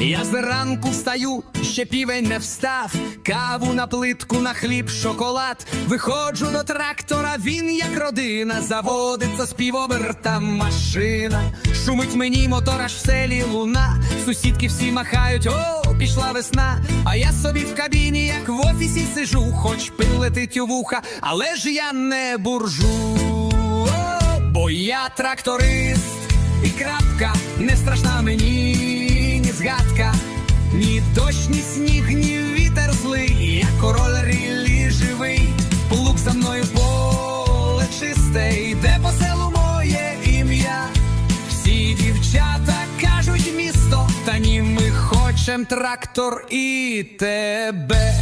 Я зранку встаю, ще півень не встав, каву на плитку, на хліб, шоколад. Виходжу до трактора, він як родина, заводиться співоберта машина. Шумить мені мотор аж в селі луна. Сусідки всі махають, о, пішла весна. А я собі в кабіні, як в офісі сижу, хоч пил летить у вуха, але ж я не буржу. Бо я тракторист, і крапка не страшна ні дощ, ні сніг, ні вітер злий, я король рілі живий, плуг за мною поле чисте, йде по селу моє ім'я. Всі дівчата кажуть місто, та ні, ми хочем трактор і тебе.